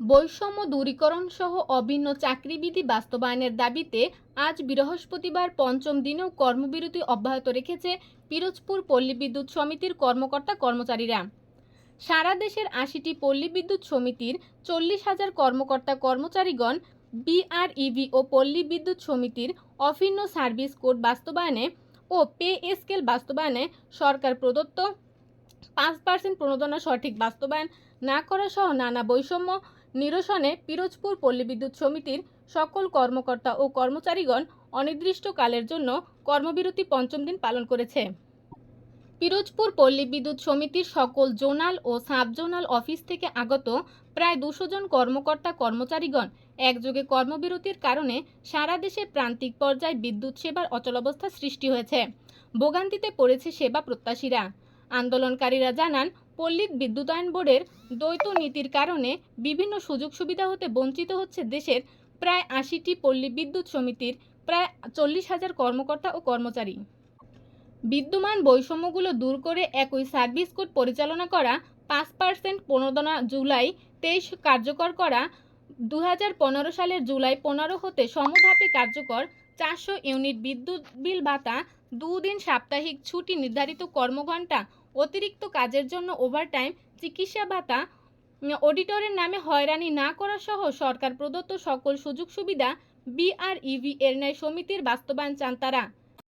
বৈষম্য দূরীকরণ সহ অভিন্ন চাকরিবিধি বাস্তবায়নের দাবিতে আজ বৃহস্পতিবার পঞ্চম দিনেও কর্মবিরতি অব্যাহত রেখেছে পিরোজপুর পল্লী বিদ্যুৎ সমিতির কর্মকর্তা কর্মচারীরা। সারা দেশের আশিটি পল্লী বিদ্যুৎ সমিতির চল্লিশ হাজার কর্মকর্তা কর্মচারীগণ বিআরইভি ও পল্লী বিদ্যুৎ সমিতির অভিন্ন সার্ভিস কোড বাস্তবায়নে ও পে স্কেল বাস্তবায়নে সরকার প্রদত্ত পাঁচ পার্সেন্ট প্রণোদনা সঠিক বাস্তবায়ন না করা সহ নানা বৈষম্য নিরসনে পিরোজপুর পল্লী বিদ্যুৎ সমিতির সকল কর্মকর্তা ও কর্মচারীগণ অনির্দিষ্টকালের জন্য কর্মবিরতি পঞ্চম দিন পালন করেছে। পিরোজপুর পল্লী বিদ্যুৎ সমিতির সকল জোনাল ও সাব জোনাল অফিস থেকে আগত প্রায় দুশো জন কর্মকর্তা কর্মচারীগণ একযোগে কর্মবিরতির কারণে সারা দেশে প্রান্তিক পর্যায়ে বিদ্যুৎ সেবার অচলাবস্থা সৃষ্টি হয়েছে। ভোগান্তিতে পড়েছে সেবা প্রত্যাশীরা। আন্দোলনকারীরা জানান পল্লী বিদ্যুতায়ন বোর্ডের দ্বৈত নীতির কারণে বিভিন্ন সুযোগ সুবিধা হতে বঞ্চিত হচ্ছে দেশের প্রায় আশিটি পল্লী বিদ্যুৎ সমিতির প্রায় চল্লিশ হাজার কর্মকর্তা ও কর্মচারী। বিদ্যমান বৈষম্যগুলো দূর করে একই সার্ভিস কোড পরিচালনা করা, পাঁচ পার্সেন্ট প্রণোদনা জুলাই তেইশ কার্যকর করা দু হাজার পনেরো সালের জুলাই পনেরো হতে সমধাপে কার্যকর চারশো ইউনিট বিদ্যুৎ বিল ভাতা, দুদিন সাপ্তাহিক ছুটি নির্ধারিত কর্মঘণ্টা অতিরিক্ত কাজের জন্য ওভারটাইম চিকিৎসা ভাতা অডিটরের নামে হয়রানি না করা সহ সরকার প্রদত্ত সকল সুযোগ সুবিধা বিআরইভি এর ন্যায় সমিতির বাস্তবায়ন চান তারা।